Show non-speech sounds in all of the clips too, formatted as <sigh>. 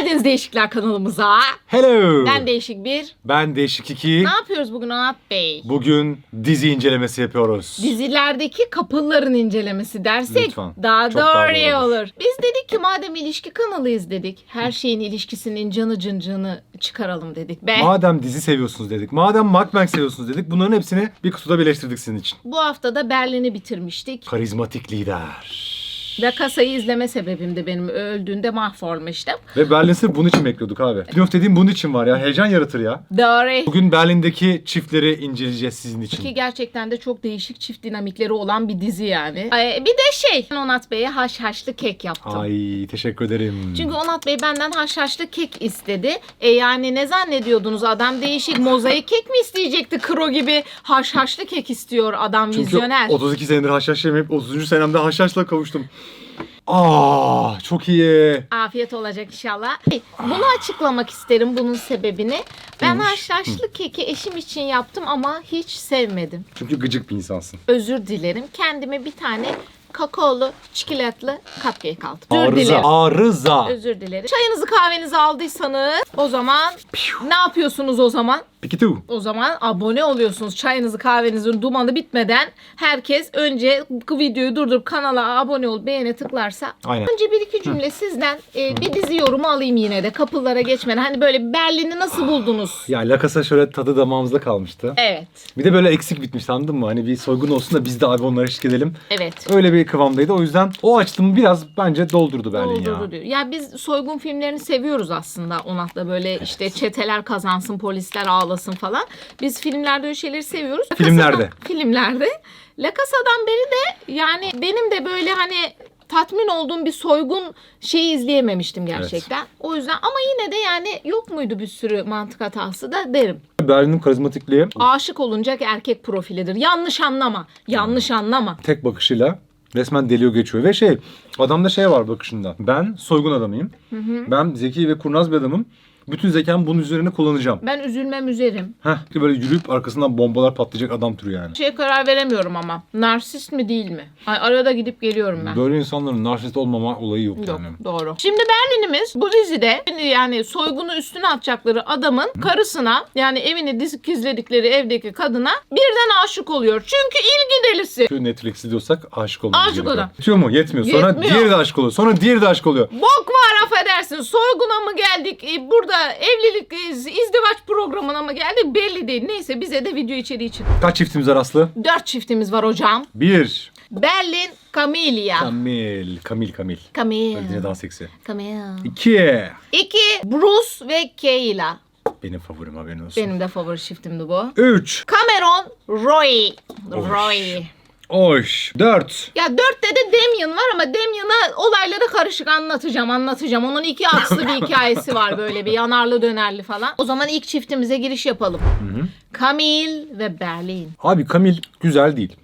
geldiniz Değişikler kanalımıza. Hello. Ben Değişik bir. Ben Değişik 2. Ne yapıyoruz bugün Onat Bey? Bugün dizi incelemesi yapıyoruz. Dizilerdeki kapıların incelemesi dersek Lütfen. daha Çok doğru daha doğru olur. Biz dedik ki madem ilişki kanalıyız dedik. Her şeyin ilişkisinin canı cıncını çıkaralım dedik. Be. Madem dizi seviyorsunuz dedik. Madem mukbang seviyorsunuz dedik. Bunların hepsini bir kutuda birleştirdik sizin için. Bu hafta da Berlin'i bitirmiştik. Karizmatik lider. Ve kasayı izleme sebebim de benim öldüğünde mahvolmuştum. Ve Berlin sırf bunun için bekliyorduk abi. Playoff dediğim bunun için var ya. Heyecan yaratır ya. Doğru. Bugün Berlin'deki çiftleri inceleyeceğiz sizin Ki için. gerçekten de çok değişik çift dinamikleri olan bir dizi yani. Ay, bir de şey Onat Bey'e haşhaşlı kek yaptım. Ay teşekkür ederim. Çünkü Onat Bey benden haşhaşlı kek istedi. E yani ne zannediyordunuz adam değişik mozaik kek mi isteyecekti kro gibi haşhaşlı kek istiyor adam Çünkü vizyoner. 32 senedir haşhaş yemeyip 30. senemde haşhaşla kavuştum. Aa çok iyi. Afiyet olacak inşallah. Bunu açıklamak isterim bunun sebebini. Ben Neymiş? haşhaşlı keki eşim için yaptım ama hiç sevmedim. Çünkü gıcık bir insansın. Özür dilerim. Kendime bir tane kakaolu, çikolatlı cupcake aldım. Özür Arıza. dilerim. Arıza. Özür dilerim. Çayınızı kahvenizi aldıysanız o zaman ne yapıyorsunuz o zaman? Peki tu. O zaman abone oluyorsunuz. Çayınızı kahvenizin dumanı bitmeden herkes önce bu videoyu durdurup kanala abone ol, beğene tıklarsa. Aynen. Önce bir iki cümle sizden e, bir dizi yorumu alayım yine de kapılara geçmeden. Hani böyle Berlin'i nasıl buldunuz? Ya La Casa şöyle tadı damağımızda kalmıştı. Evet. Bir de böyle eksik bitmiş anladın mı? Hani bir soygun olsun da biz de abi onlara eşlik edelim. Evet. Öyle bir kıvamdaydı. O yüzden o açtımı biraz bence doldurdu Berlin Doldurdu ya. diyor. Ya biz soygun filmlerini seviyoruz aslında. Onat'la böyle işte çeteler kazansın, polisler ağlasın falan. Biz filmlerde öyle şeyleri seviyoruz. Filmlerde. Filmlerde. La Casa'dan beri de yani benim de böyle hani tatmin olduğum bir soygun şeyi izleyememiştim gerçekten. O yüzden ama yine de yani yok muydu bir sürü mantık hatası da derim. Berlin'in karizmatikliği Aşık olunacak erkek profilidir. Yanlış anlama. Yanlış anlama. tek bakışıyla resmen deliyor geçiyor. Ve şey adamda şey var bakışında. Ben soygun adamıyım. Ben zeki ve kurnaz bir adamım. Bütün zekamı bunun üzerine kullanacağım. Ben üzülmem üzerim. Heh, böyle yürüyüp arkasından bombalar patlayacak adam türü yani. Şeye karar veremiyorum ama. Narsist mi değil mi? Ay, arada gidip geliyorum ben. Böyle insanların narsist olmama olayı yok, Yok yani. doğru. Şimdi Berlin'imiz bu dizide yani soygunu üstüne atacakları adamın karısına yani evini dizikizledikleri evdeki kadına birden aşık oluyor. Çünkü ilgi delisi. Şu Netflix'i diyorsak aşık olmamız Aşık gerekiyor. olan. Yetiyor mu? Yetmiyor. Sonra Yetmiyor. diğeri de aşık oluyor. Sonra diğeri de aşık oluyor. Bok var affedersin. Soyguna mı geldik? e, Burada evlilik, e, izdivaç programına mı geldik? Belli değil. Neyse bize de video içeriği için. Kaç çiftimiz var Aslı? Dört çiftimiz var hocam. Bir. Berlin, Camellia. Kamil. Kamil Kamil. Yine Camille. daha seksi. Camille. İki. İki, Bruce ve Kayla. Benim favorim haberin olsun. Benim de favori çiftimdi bu. Üç. Cameron, Roy. Oy. Roy. Oş. Dört. Ya dörtte de Damien var ama Damien'a olayları karışık anlatacağım anlatacağım. Onun iki akslı bir hikayesi var böyle bir yanarlı dönerli falan. O zaman ilk çiftimize giriş yapalım. Camille ve Berlin. Abi Kamil güzel değil.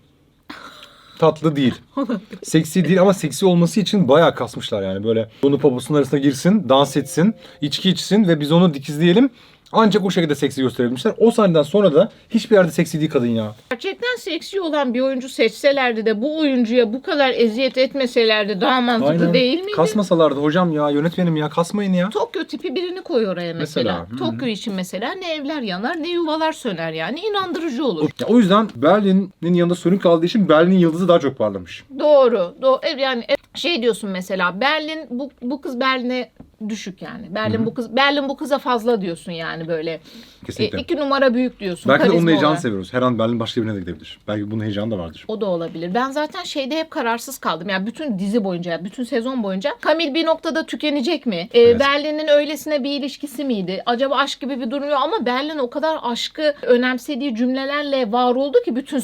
Tatlı değil. <laughs> seksi değil ama seksi olması için bayağı kasmışlar yani. Böyle onu poposunun arasına girsin, dans etsin, içki içsin ve biz onu dikizleyelim. Ancak o şekilde seksi gösterebilmişler. O sahneden sonra da hiçbir yerde seksi değil kadın ya. Gerçekten seksi olan bir oyuncu seçselerdi de bu oyuncuya bu kadar eziyet etmeselerdi daha mantıklı değil miydi? Kasmasalardı hocam ya yönetmenim ya kasmayın ya. Tokyo tipi birini koy oraya mesela. Mesela. Tokyo için mesela ne evler yanar ne yuvalar söner yani inandırıcı olur. Ya o yüzden Berlin'in yanında sönük kaldığı için Berlin'in yıldızı daha çok parlamış. Doğru. E, Yani şey diyorsun mesela Berlin bu bu kız Berlin'e düşük yani. Berlin bu kız Berlin bu kıza fazla diyorsun yani böyle. E, Kesinlikle. iki numara büyük diyorsun. Belki de onun heyecanını olarak. seviyoruz. Her an Berlin başka birine de gidebilir. Belki bunun heyecanı da vardır. O da olabilir. Ben zaten şeyde hep kararsız kaldım. Yani bütün dizi boyunca, bütün sezon boyunca Kamil bir noktada tükenecek mi? Ee, Evet. Berlin'in öylesine bir ilişkisi miydi? Acaba aşk gibi bir durum yok ama Berlin o kadar aşkı önemsediği cümlelerle var oldu ki bütün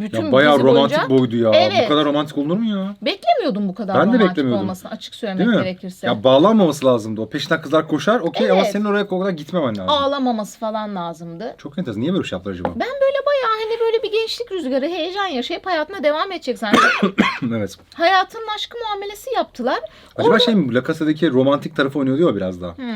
bütün Ya bayağı romantik boyunca. boydu ya. Evet. Bu kadar romantik olunur mu ya? Beklemiyordum bu kadar Ben de romantik beklemiyordum. olmasını açık söylemek Değil mi? gerekirse. Ya bağlanmaması lazımdı o. Peşinden kızlar koşar okey ama Evet. senin oraya o kadar gitmemen lazım. Ağlamaması falan lazımdı. Çok enteresan. Niye böyle bir şey yaptılar acaba? Ben böyle bayağı hani böyle bir gençlik rüzgarı, heyecan yaşayıp hayatına devam edecek zannettim. <coughs> evet. Hayatının aşkı muamelesi yaptılar. Acaba şey mi? La Casa'daki romantik tarafı oynuyordu ya o biraz daha. Hmm.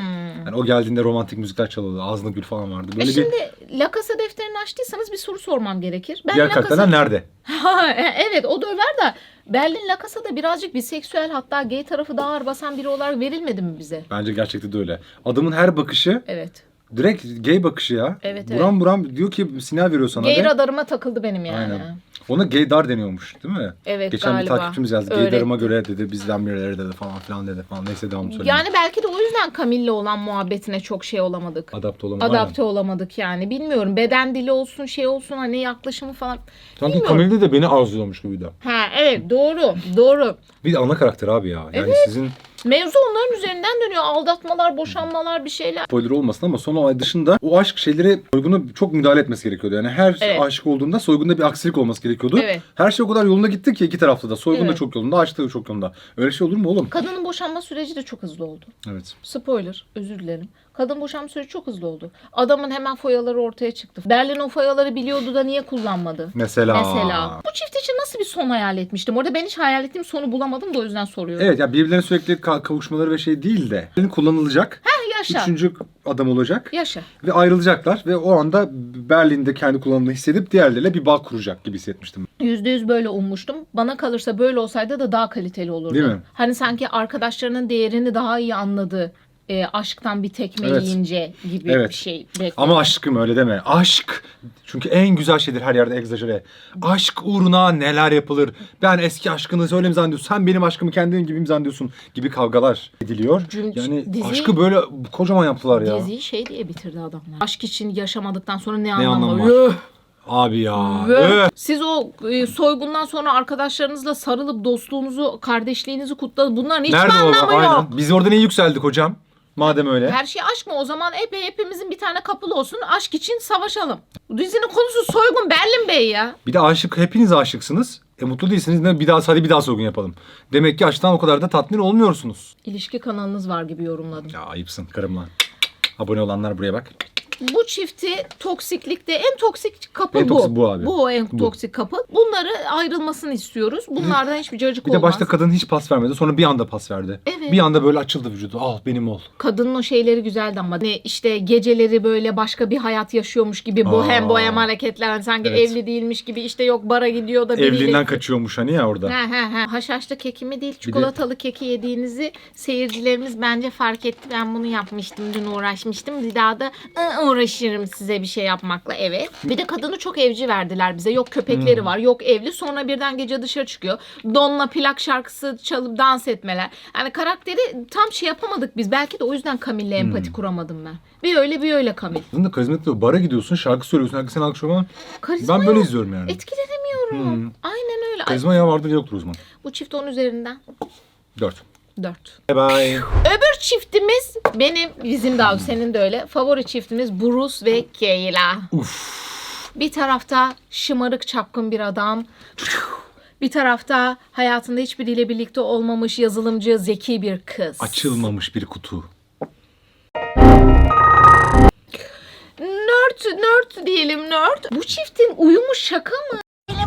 Yani o geldiğinde romantik müzikler çalıyordu. Ağzında gül falan vardı. E Böyle bir şimdi La Casa defterini açtıysanız bir soru sormam gerekir. Ben diğer La karakterler Casa- nerede? Ha, <laughs> e, evet o da var da Berlin La Casa'da birazcık biseksüel hatta gay tarafı daha ağır basan biri olarak verilmedi mi bize? Bence gerçekten de öyle. Adamın her bakışı Evet. Direkt gay bakışı ya. Evet, buram buram diyor ki sinyal veriyor sana. Gay ve- radarıma takıldı benim yani. Aynen. Ona gaydar deniyormuş değil mi? Evet, Geçen galiba. bir takipçimiz yazdı. Öğretti. Gaydarıma göre dedi bizden birileri dedi falan filan dedi falan. Neyse devam söyleyeyim. Yani belki de o yüzden Camille'le olan muhabbetine çok şey olamadık. Adapte olamadı. Adapte olamadık yani. Bilmiyorum. Beden dili olsun, şey olsun hani yaklaşımı falan. Sanki Bilmiyorum. Camille de beni arzuluyormuş gibiydi. Ha evet doğru. Doğru. Bir de ana karakter abi ya. Yani sizin Mevzu onların üzerinden dönüyor. Aldatmalar, boşanmalar bir şeyler. spoiler olmasın ama son olay dışında o aşk şeyleri soyguna çok müdahale etmesi gerekiyordu. Yani her Evet. aşık olduğunda soygunda bir aksilik olması gerekiyordu. Evet. Her şey o kadar yolunda gitti ki iki tarafta da. Soygun da Evet. çok yolunda, aşk da çok yolunda. Öyle şey olur mu oğlum? Kadının boşanma süreci de çok hızlı oldu. Evet. Spoiler, özür dilerim. Kadın boşanma süreci çok hızlı oldu. Adamın hemen foyaları ortaya çıktı. Berlin o foyaları biliyordu da niye kullanmadı? Mesela. Mesela. Bu çift için nasıl bir son hayal etmiştim? Orada ben hiç hayal ettiğim sonu bulamadım da o yüzden soruyorum. Evet ya birbirlerine sürekli ka- kavuşmaları ve şey değil de kullanılacak. Heh, yaşa. Üçüncü adam olacak. Yaşa. Ve ayrılacaklar ve o anda Berlin'de kendi kullanımını hissedip diğerleriyle bir bağ kuracak gibi hissetmiştim. Yüzde yüz böyle ummuştum. Bana kalırsa böyle olsaydı da daha kaliteli olurdu. Değil mi? Hani sanki arkadaşlarının değerini daha iyi anladı. E, aşktan bir tekme Evet. yiyince gibi Evet. bir şey bekliyorum. Ama aşkım öyle deme. Aşk. Çünkü en güzel şeydir her yerde egzajere. Aşk uğruna neler yapılır. Ben eski aşkını öyle mi zannediyorsun? Sen benim aşkımı kendin gibi mi zannediyorsun? Gibi kavgalar ediliyor. Cüm- Yani dizi- aşkı böyle kocaman yaptılar ya. Diziyi şey diye bitirdi adamlar. Aşk için yaşamadıktan sonra ne, Ne anlamı anlamı var? var? Yuh! Abi ya. Ve öh. Siz o e, soygundan sonra arkadaşlarınızla sarılıp dostluğunuzu, kardeşliğinizi kutladınız. Bunların hiçbir Nerede o? anlamı yok. Aynen. Biz orada niye yükseldik hocam? Madem öyle. Her şey aşk mı? O zaman epey hepimizin bir tane kapılı olsun. Aşk için savaşalım. Bu Dizinin konusu soygun Berlin Bey ya. Bir de aşık hepiniz aşıksınız. E mutlu değilsiniz. Ne bir daha hadi bir daha soygun yapalım. Demek ki aşktan o kadar da tatmin olmuyorsunuz. İlişki kanalınız var gibi yorumladım. Ya ayıpsın karımla. Abone olanlar buraya bak. Bu çifti toksiklikte en toksik kapı En bu. toksik bu abi. Bu en Bu. toksik kapı. Bunları ayrılmasını istiyoruz. Bunlardan hiçbir cacık Bir de olmaz. başta kadın hiç pas vermedi. Sonra bir anda pas verdi. Evet. Bir anda böyle açıldı vücudu. Al benim ol. Kadının o şeyleri güzeldi ama ne işte geceleri böyle başka bir hayat yaşıyormuş gibi bohem Aa. bohem hareketler hani sanki Evet. evli değilmiş gibi işte yok bara gidiyor da biriyle. Evliliğinden kaçıyormuş hani ya orada. He he he. Haşhaşlı kekimi değil çikolatalı keki yediğinizi seyircilerimiz bence fark etti. Ben bunu yapmıştım dün uğraşmıştım. Bir daha da ı, uğraşırım size bir şey yapmakla evet. Bir de kadını çok evci verdiler bize. Yok köpekleri Hmm. var yok evli. Sonra birden gece dışarı çıkıyor. Donla plak şarkısı çalıp dans etmeler. Yani karakteri tam şey yapamadık biz. Belki de o yüzden Camille'le Hmm. empati kuramadım ben. Bir öyle bir öyle Camille. Kadın da karizmatik bir bara gidiyorsun şarkı söylüyorsun. Herkes seni alkışlıyor. Karizma Ben böyle yok. izliyorum yani. Etkilenemiyorum. Hmm. Aynen öyle. Ay, Karizma ya vardır yoktur o zaman. bu çift onun üzerinden. Dört. 4. Bye bye. Öbür çiftimiz benim bizim de abi senin de öyle. Favori çiftimiz Bruce ve Kayla. Uf. Bir tarafta şımarık çapkın bir adam. Bir tarafta hayatında hiçbiriyle birlikte olmamış yazılımcı zeki bir kız. Açılmamış bir kutu. Nerd, nerd diyelim nerd. Bu çiftin uyumu şaka mı?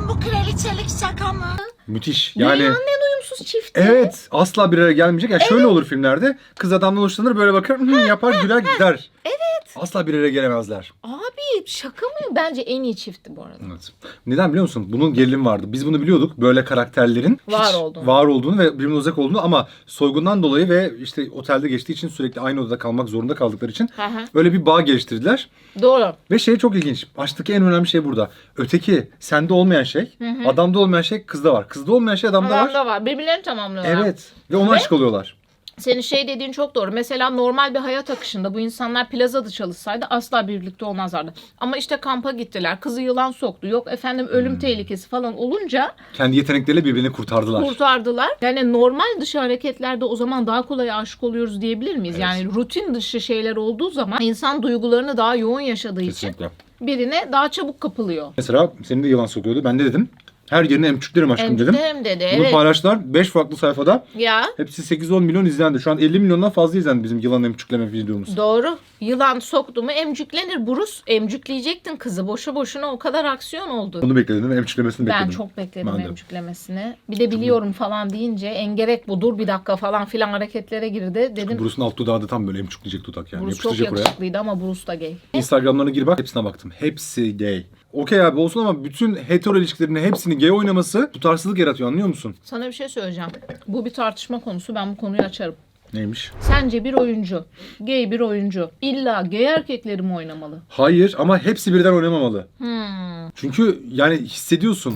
bu kraliçelik şaka mı? Müthiş. Yani... Yani Dünyanın en uyumsuz çifti. evet asla bir araya gelmeyecek. Ya şöyle olur filmlerde. Kız adamdan hoşlanır böyle bakar hı, yapar güler gider. Evet. Asla bir araya gelemezler. Abi şaka mı? Bence en iyi çiftti bu arada. Evet. Neden biliyor musun? Bunun gerilimi vardı. Biz bunu biliyorduk. Böyle karakterlerin Var hiç olduğunu. var olduğunu ve birbirine uzak olduğunu ama soygundan dolayı ve işte otelde geçtiği için sürekli aynı odada kalmak zorunda kaldıkları için Hı hı. öyle bir bağ geliştirdiler. Doğru. Ve şey çok ilginç. Aşktaki en önemli şey burada. Öteki sende olmayan şey, adamda olmayan şey kızda var. Kızda olmayan şey adamda Adam var. da var. Birbirlerini tamamlıyorlar. Evet. Ve ona aşık oluyorlar. Senin şey dediğin çok doğru. Mesela normal bir hayat akışında bu insanlar plazada çalışsaydı asla birlikte olmazlardı. Ama işte kampa gittiler. Kızı yılan soktu. Yok efendim ölüm Hmm. tehlikesi falan olunca Kendi yetenekleriyle birbirini kurtardılar. kurtardılar. Yani normal dışı hareketlerde o zaman daha kolay aşık oluyoruz diyebilir miyiz? Evet. Yani rutin dışı şeyler olduğu zaman insan duygularını daha yoğun yaşadığı için Kesinlikle. birine daha çabuk kapılıyor. Mesela senin de yılan sokuyordu. Ben de dedim. Her yerini emçüklerim aşkım dedim. Emciklerim dedi. Bunu Evet. paylaştılar 5 farklı sayfada. Ya Hepsi 8-10 milyon izlendi. Şu an 50 milyondan fazla izlendi bizim yılan emçükleme videomuz. doğru. Yılan soktu mu emcüklenir. Burus emcükleyecektin kızı. Boşu boşuna o kadar aksiyon oldu. Bunu bekledin mi? Emçüklemesini bekledim. Ben çok bekledim Ben de. emcüklemesini. Bir de biliyorum falan deyince engerek bu dur bir dakika falan filan hareketlere girdi. Dedim Bruce'un alt dudağı da tam böyle emçükleyecek dudak yani. Bruce çok Yapıştıracak oraya. yakışıklıydı ama Bruce da gay. Instagram'larına gir bak hepsine baktım. Hepsi gay. Okey abi olsun ama bütün hetero ilişkilerinin hepsini gay oynaması tutarsızlık yaratıyor anlıyor musun? Sana bir şey söyleyeceğim. Bu bir tartışma konusu. Ben bu konuyu açarım. Neymiş? Sence bir oyuncu, gay bir oyuncu illa gay erkekleri mi oynamalı? Hayır ama hepsi birden oynamamalı. Hmm. Çünkü yani hissediyorsun.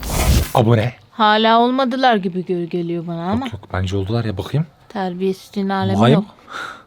Abone. Hala olmadılar gibi gö- geliyor bana ama Yok bence oldular ya bakayım. terbiyesizliğin alemi Vay. yok.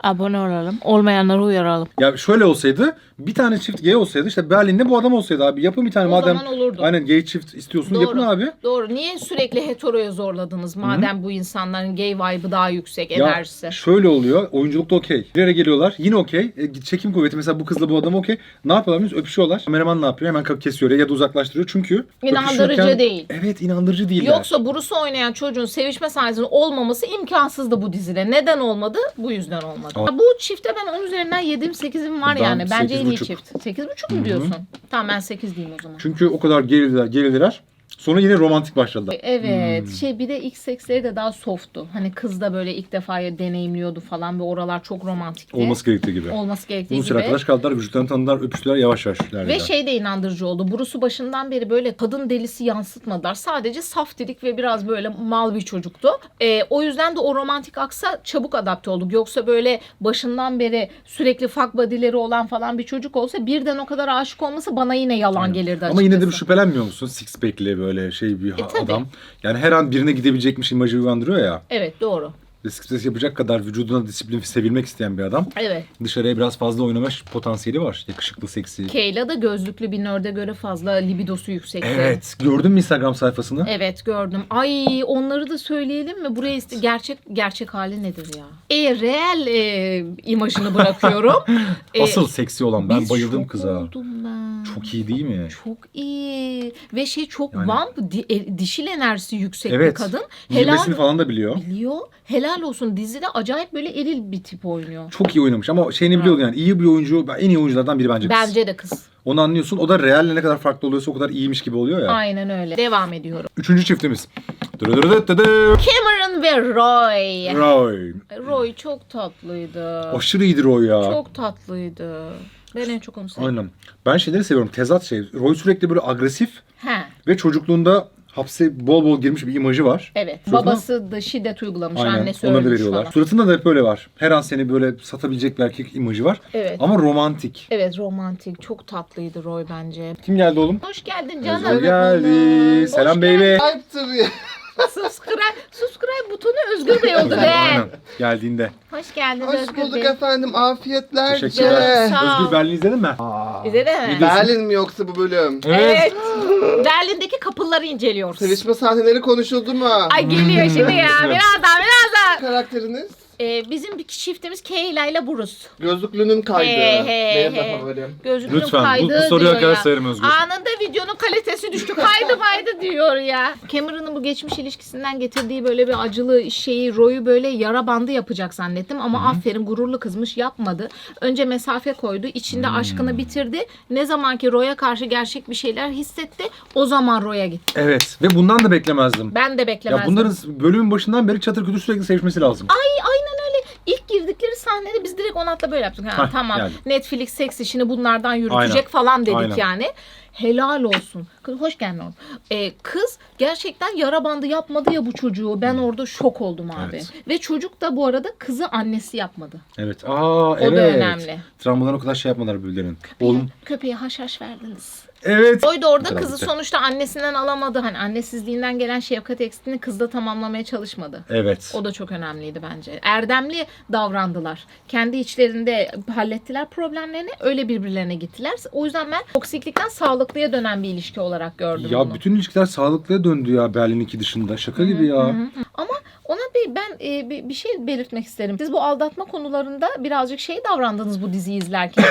Abone olalım. Olmayanları uyaralım. Ya şöyle olsaydı bir tane çift gay olsaydı işte Berlin'de bu adam olsaydı abi yapın bir tane O madem zaman olurdu. aynen gay çift istiyorsun yapın abi. Doğru. Niye sürekli heteroya zorladınız? Madem bu insanların gay vibe'ı daha yüksek, Ya enerjisi. şöyle oluyor. Oyunculukta okey. Bir yere geliyorlar. Yine okey. E, çekim kuvveti mesela bu kızla bu adam okey. Ne yapıyorlar biliyor musun? Öpüşüyorlar. Kameraman ne yapıyor? Hemen kapı kesiyor ya da uzaklaştırıyor. Çünkü İnandırıcı öpüşürken- değil. Evet inandırıcı değiller. Yoksa Bruce'u oynayan çocuğun sevişme sahnesinin olmaması imkansızdı bu dizide. Neden olmadı? Bu yüzden olmadı. Ama- Bu çifte ben 10 üzerinden 7'im 8'im var Ben yani. Bence en iyi 8,5. çift. 8,5 mu diyorsun? Tamam ben 8 diyeyim o zaman. Çünkü o kadar gerildiler, gerildiler. Sonra yine romantik başladılar. Evet. Hmm. Şey bir de ilk seksleri de daha softtu. Hani kız da böyle ilk defa deneyimliyordu falan ve oralar çok romantikti. Olması gerektiği gibi. Olması gerektiği süre gibi. arkadaş kaldılar, vücutlarını tanıdılar, öpüştüler yavaş yavaş. Ve şey de inandırıcı oldu. Bruce'u başından beri böyle kadın delisi yansıtmadılar. Sadece saf dedik ve biraz böyle mal bir çocuktu. Ee, o yüzden de o romantik aksa çabuk adapte olduk. Yoksa böyle başından beri sürekli fuck body'leri olan falan bir çocuk olsa birden o kadar aşık olması bana yine yalan gelirdi açıkçası. Ama yine de bir şüphelenmiyor musun? Six pack'li böyle şey bir E, tabii. adam. Yani her an birine gidebilecekmiş imajı uyandırıyor ya. Evet doğru. Pack yapacak kadar vücuduna disiplin sevilmek isteyen bir adam. Evet. Dışarıya biraz fazla oynama potansiyeli var. Yakışıklı, seksi. Kayla da gözlüklü bir nörde göre fazla libidosu yüksekti. Evet. Gördün mü Instagram sayfasını? Evet gördüm. Ay onları da söyleyelim mi? Buraya iste- gerçek gerçek hali nedir ya? E real e, imajını bırakıyorum. <laughs> E, Asıl seksi olan. Ben bayıldım kıza. oldum ben. Çok iyi değil mi? Çok iyi. Ve şey çok Yani- vamp di- e, dişil enerjisi yüksek bir Evet. kadın. Helal falan da biliyor. biliyor. Helal olsun. Dizide acayip böyle eril bir tip oynuyor. Çok iyi oynamış ama şeyini biliyordu yani iyi bir oyuncu, en iyi oyunculardan biri bence kız. Bence de kız. Onu anlıyorsun. O da realle ne kadar farklı oluyorsa o kadar iyiymiş gibi oluyor ya. Aynen öyle. Devam ediyorum. Üçüncü çiftimiz. Dırıdırıdıdıdı. Cameron ve Roy. Roy. Roy çok tatlıydı. Aşırı iyidir o ya. Çok tatlıydı. Ben en çok onu sevdim. Aynen. Ben şeyleri seviyorum. Tezat şey. Roy sürekli böyle agresif He. ve çocukluğunda hapse bol bol girmiş bir imajı var. Evet. Suratına- Babası da şiddet uygulamış. Aynen. Annesi Ona da veriyorlar. falan. Suratında da hep böyle var. Her an seni böyle satabilecek bir erkek imajı var. Evet. Ama romantik. Evet romantik. Çok tatlıydı Roy bence. Kim geldi oğlum? Hoş geldin canım. geldi. Hoş Selam geldin. baby. Ayıptır ya. Subscribe, subscribe butonu Özgür Bey oldu be. Aynen. Geldiğinde. Hoş geldiniz Hoş Özgür bulduk Bey. efendim. Afiyetlerce. Teşekkürler. Sağ ol. Özgür Berlin izledin mi? İzledin mi? Berlin mi yoksa bu bölüm? Evet. Berlin'deki kapıları inceliyoruz. Sevişme sahneleri konuşuldu mu? Ay geliyor şimdi ya. Birazdan birazdan. Karakteriniz? Ee, bizim bir çiftimiz Kayla ile Bruce. Gözlüklünün kaydı. He, he, Benim he. de favorim. Lütfen, bu- kaydı bu soruyu diyor arkadaş ya. sayarım Özgür. Anında videonun kalitesi düştü. Kaydı kaydı diyor ya. Cameron'ın bu geçmiş ilişkisinden getirdiği böyle bir acılı şeyi Roy'u böyle yara bandı yapacak zannettim. Ama aferin gururlu kızmış yapmadı. Önce mesafe koydu. içinde aşkını bitirdi. Ne zaman ki Roy'a karşı gerçek bir şeyler hissetti. O zaman Roy'a gitti. Evet. Ve bundan da beklemezdim. Ben de Ya beklemezdim. bunların bölümün başından beri çatır kütür sürekli sevişmesi lazım. Ay öyle. İlk girdikleri sahnede biz direkt Onat'la böyle yaptık. Ha, Hah, tamam yani. Netflix seks işini bunlardan yürütecek Aynen. falan dedik Aynen. yani. Helal olsun. Kız hoş geldin oğlum. Ee, kız gerçekten yara bandı yapmadı ya bu çocuğu. Ben orada şok oldum abi. Evet. Ve çocuk da bu arada kızı annesi yapmadı. Evet. Aa da evet. önemli. Travmadan o kadar şey yapmadılar birbirlerinin. Oğlum. Köpeğe haşhaş verdiniz. Evet. Oy da orada kızı sonuçta annesinden alamadı. Hani annesizliğinden gelen şefkat eksikliğini kızda tamamlamaya çalışmadı. Evet. O da çok önemliydi bence. Erdemli davrandılar. Kendi içlerinde hallettiler problemlerini. Öyle birbirlerine gittiler. O yüzden ben toksiklikten sağlıklıya dönen bir ilişki olarak gördüm Ya bunu. bütün ilişkiler sağlıklıya döndü ya Berlin'inki dışında. Şaka gibi ya. Ama ona bir ben e, bir, bir şey belirtmek isterim. Siz bu aldatma konularında birazcık şey davrandınız bu diziyi izlerken.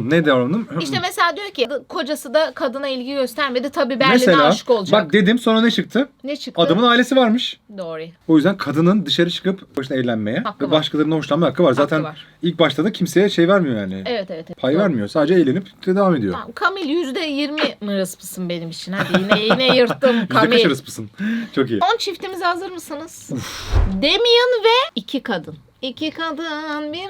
<coughs> ne davrandım? işte mesela diyor ki kocası da kadına ilgi göstermedi. Tabii Berlin'e Mesela aşık olacak. bak dedim sonra ne çıktı? ne çıktı? Adamın ailesi varmış. Doğru. O yüzden kadının dışarı çıkıp başına eğlenmeye Hakkı ve var. başkalarının hoşlanma hakkı var. Zaten var. ilk başta da kimseye şey vermiyor yani. Evet evet. evet. Pay Doğru. vermiyor. Sadece eğlenip devam ediyor. Tamam, Kamil yüzde yirmi mırıspısın benim için. Hadi yine yine <laughs> yırttım Kamil. arasısın? <laughs> Çok iyi. Son çiftimize hazır mısınız? Damian ve iki kadın. İki kadın bir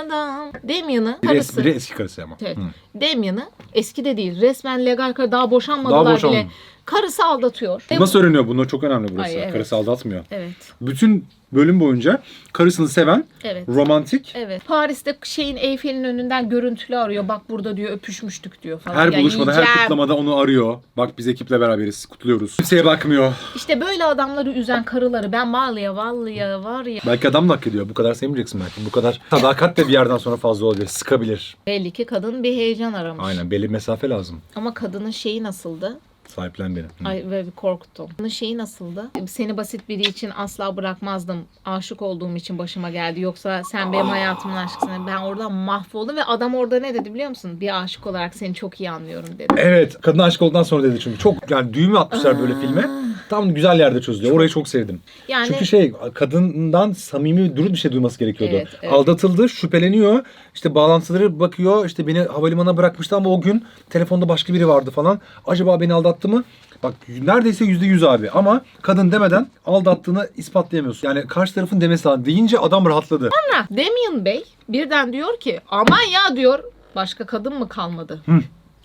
adam. Damian'ı Biri, es- karısı. biri eski karısı ama. Evet. Hı. Damian'ı eski de değil resmen legal karı daha boşanmadılar Daha boşanmadı. bile. Karısı aldatıyor. Ve- Nasıl öğreniyor bunu? Çok önemli burası. Ay, evet. Karısı aldatmıyor. Evet. Bütün bölüm boyunca karısını seven, Evet. romantik, Evet. Paris'te şeyin Eyfel'in önünden görüntülü arıyor. Bak burada diyor öpüşmüştük diyor falan. her Ya buluşmada, her yiyeceğim. kutlamada onu arıyor. Bak biz ekiple beraberiz, kutluyoruz. Kimseye bakmıyor. İşte böyle adamları üzen karıları ben vallahi vallahi var ya. Belki adam da hak ediyor. Bu kadar sevmeyeceksin belki. Bu kadar sadakat de bir yerden sonra fazla olabilir. Sıkabilir. Belli ki kadın bir heyecan aramış. Aynen. Belli mesafe lazım. Ama kadının şeyi nasıldı? Sahiplen beni. Hı. Ay ve bir korktum. Kadının şeyi nasıldı? Seni basit biri için asla bırakmazdım. Aşık olduğum için başıma geldi. Yoksa sen benim hayatımın aşkısın. Ben orada mahvoldum ve adam orada ne dedi biliyor musun? Bir aşık olarak seni çok iyi anlıyorum dedi. Evet. Kadın aşık olduktan sonra dedi çünkü. Çok yani düğümü atmışlar böyle filme. Tam güzel yerde çözülüyor. Orayı çok sevdim. Yani Çünkü şey kadından samimi dürüst bir şey duyması gerekiyordu. Evet, evet. Aldatıldı, şüpheleniyor. İşte bağlantıları bakıyor. İşte beni havalimanına bırakmıştı ama o gün telefonda başka biri vardı falan. Acaba beni aldattı mı? Bak neredeyse yüzde yüz abi. Ama kadın demeden aldattığını ispatlayamıyorsun. Yani karşı tarafın demesi lazım. Deyince adam rahatladı. Ha, Damian Bey birden diyor ki aman ya diyor başka kadın mı kalmadı?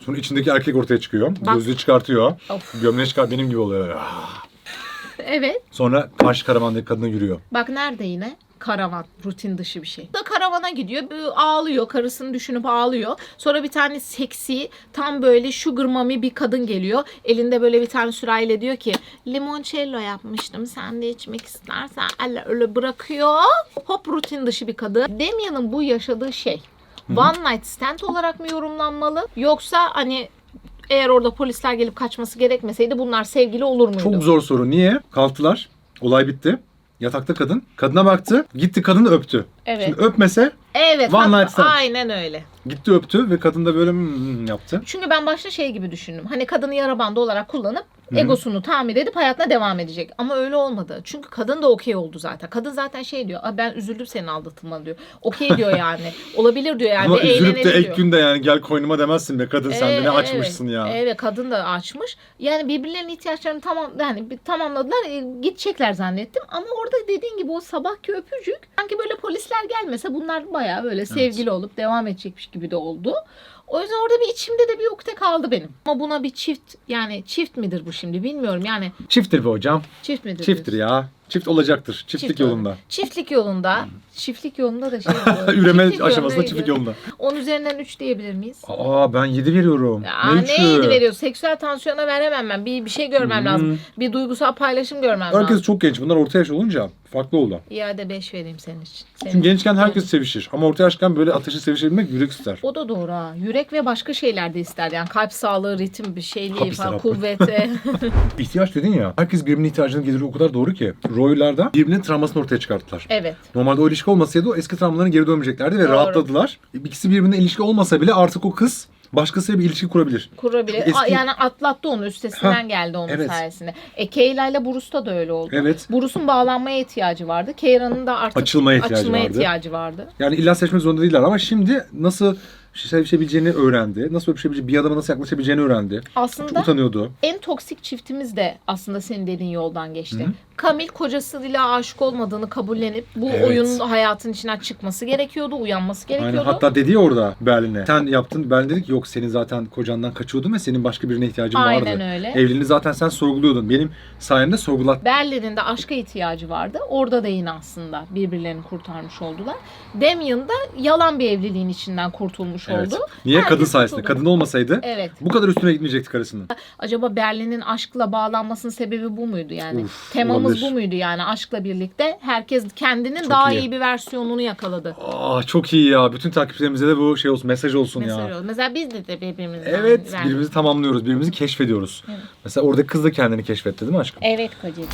Sonra içindeki erkek ortaya çıkıyor. Bak. Gözlüğü çıkartıyor. Of. Gömleği çıkar benim gibi oluyor. Ah. <laughs> Evet. Sonra karşı karavandaki kadına yürüyor. Bak nerede yine? Karavan. Rutin dışı bir şey. Da karavana gidiyor. ağlıyor. Karısını düşünüp ağlıyor. Sonra bir tane seksi tam böyle sugar mommy bir kadın geliyor. Elinde böyle bir tane sürahiyle diyor ki limoncello yapmıştım. Sen de içmek istersen. Öyle, bırakıyor. Hop rutin dışı bir kadın. Damian'ın bu yaşadığı şey one night stand olarak mı yorumlanmalı? Yoksa hani eğer orada polisler gelip kaçması gerekmeseydi bunlar sevgili olur muydu? Çok zor soru. Niye? Kalktılar. Olay bitti. Yatakta kadın. Kadına baktı. Gitti kadını öptü. Evet. Şimdi öpmese Evet. One hatta- night stand. Aynen öyle. gitti öptü ve kadın da böyle hmm yaptı. Çünkü ben başta şey gibi düşündüm. Hani kadını yara bandı olarak kullanıp egosunu tamir edip hayatına devam edecek. Ama öyle olmadı. Çünkü kadın da okey oldu zaten. Kadın zaten şey diyor. "Aa, Ben üzüldüm senin aldatılman diyor. Okey diyor yani. <laughs> Olabilir diyor yani. Ama bir üzülüp de eğlenelim ilk diyor. günde yani gel koynuma demezsin be kadın sen de Ee, ne açmışsın evet. ya. Evet kadın da açmış. Yani birbirlerinin ihtiyaçlarını tamam yani bir tamamladılar. E, gidecekler zannettim. Ama orada dediğin gibi o sabahki öpücük sanki böyle polisler gelmese bunlar bayağı böyle sevgili olup devam edecekmiş gibi de oldu. O yüzden orada bir içimde de bir ukde kaldı benim. Ama buna bir çift yani çift midir bu şimdi bilmiyorum yani Çifttir be hocam. çift midir? Çifttir ya. Çift olacaktır. Çiftlik Çift yolunda. yolunda. Çiftlik yolunda. Çiftlik yolunda da şey. <laughs> Üreme Çiftlik aşamasında çiftlik gidiyor. yolunda. 10 üzerinden 3 diyebilir miyiz? Aa ben 7 veriyorum. Ya ne üçü? yedi veriyor? Seksüel tansiyona veremem ben. Bir, bir şey görmem Hmm. lazım. Bir duygusal paylaşım görmem Herkes lazım. çok genç. Bunlar orta yaş olunca farklı oldu. İade 5 vereyim senin için. Senin. Çünkü gençken herkes sevişir. Ama orta yaşken böyle ateşi sevişebilmek yürek ister. O da doğru ha. Yürek ve başka şeyler de ister. Yani kalp sağlığı, ritim bir şeyliği Hapis falan, kuvvete. <laughs> İhtiyaç dedin ya. Herkes birbirine ihtiyacını gideriyor o kadar doğru ki. Roy'larda birbirinin travmasını ortaya çıkarttılar. evet. Normalde o ilişki olmasaydı o eski travmalarına geri dönmeyeceklerdi ve Doğru. rahatladılar. İkisi birbirine ilişki olmasa bile artık o kız başkasıyla bir ilişki kurabilir. Kurabilir. Eski- Yani atlattı onu. Üstesinden Ha, geldi onun evet. sayesinde. E Kayla ile Bruce'da da öyle oldu. Evet. Bruce'un bağlanmaya ihtiyacı vardı. Keyra'nın da artık Açılmaya ihtiyacı açılmaya vardı. ihtiyacı vardı. Yani illa seçmek zorunda değiller ama şimdi nasıl sevişebileceğini öğrendi. Nasıl öpüşebileceğini, bir adama nasıl yaklaşabileceğini öğrendi. Aslında Utanıyordu. en toksik çiftimiz de aslında senin dediğin yoldan geçti. Kamil kocasıyla aşık olmadığını kabullenip bu Evet. oyunun hayatın içinden çıkması gerekiyordu, uyanması Aynen. gerekiyordu. Hatta dedi ya orada Berlin'e. Sen yaptın. Berlin dedik yok senin zaten kocandan kaçıyordun ve senin başka birine ihtiyacın Aynen vardı. öyle. Evliliğini zaten sen sorguluyordun. Benim sayemde sorgulat. Berlin'in de aşka ihtiyacı vardı. Orada da yine aslında birbirlerini kurtarmış oldular. Damien da yalan bir evliliğin içinden kurtulmuş Evet. oldu. Niye? Herkes Kadın sayesinde. kurtuldu. Kadın olmasaydı Evet. bu kadar üstüne gitmeyecekti karısının. Acaba Berlin'in aşkla bağlanmasının sebebi bu muydu yani? Uf, Temamız olabilir. bu muydu yani aşkla birlikte? Herkes kendinin Çok daha iyi. iyi. bir versiyonunu yakaladı. Aa çok iyi ya. Bütün takipçilerimize de bu şey olsun, mesaj olsun Mesela, ya. mesela biz de, de birbirimizden Evet, birbirimizi tamamlıyoruz, birbirimizi keşfediyoruz. Evet. Mesela orada kız da kendini keşfetti değil mi aşkım? Evet kocacığım.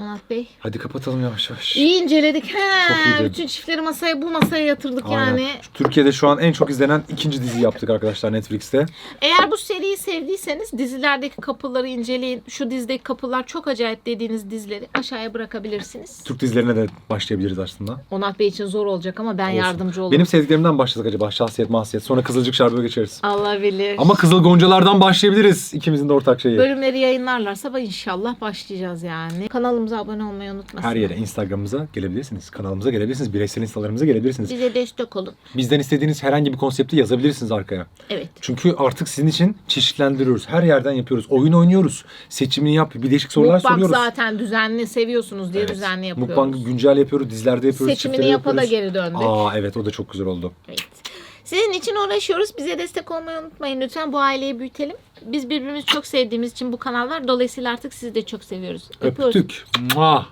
Onat Bey. Hadi kapatalım yavaş yavaş. İyi inceledik. He, Çok iyiydi. bütün çiftleri masaya bu masaya yatırdık Aynen. yani. Türkiye'de şu an en çok izlenen ikinci dizi yaptık arkadaşlar Netflix'te. Eğer bu seriyi sevdiyseniz dizilerdeki kapıları inceleyin. Şu dizideki kapılar çok acayip dediğiniz dizileri aşağıya bırakabilirsiniz. Türk dizilerine de başlayabiliriz aslında. Onat Bey için zor olacak ama ben Olsun. yardımcı olurum. Benim sevdiklerimden başladık acaba. Şahsiyet, mahsiyet. Sonra Kızılcık Şerbeti geçeriz. Allah bilir. Ama Kızıl Goncalar'dan başlayabiliriz. İkimizin de ortak şeyi. Bölümleri yayınlarlarsa inşallah başlayacağız yani. Kanalımıza abone olmayı unutmasın. Her yere Instagram'ımıza gelebilirsiniz. Kanalımıza gelebilirsiniz. Bireysel instalarımıza gelebilirsiniz. Bize destek olun. Bizden istediğiniz herhangi bir konsepti yazabilirsiniz arkaya. Evet. Çünkü artık sizin için çeşitlendiriyoruz. Her yerden yapıyoruz. Oyun oynuyoruz. Seçimini yap. Bir değişik sorular Mukbang soruyoruz. zaten düzenli seviyorsunuz diye Evet. düzenli yapıyoruz. Mukbang'ı güncel yapıyoruz. Dizilerde yapıyoruz. Seçimini çiftleri yapa da yapıyoruz. geri döndük. Aa evet o da çok güzel oldu. Evet. Sizin için uğraşıyoruz. Bize destek olmayı unutmayın lütfen. Bu aileyi büyütelim. Biz birbirimizi çok sevdiğimiz için bu kanal var. Dolayısıyla artık sizi de çok seviyoruz. Öpüyoruz. Öptük. Muah.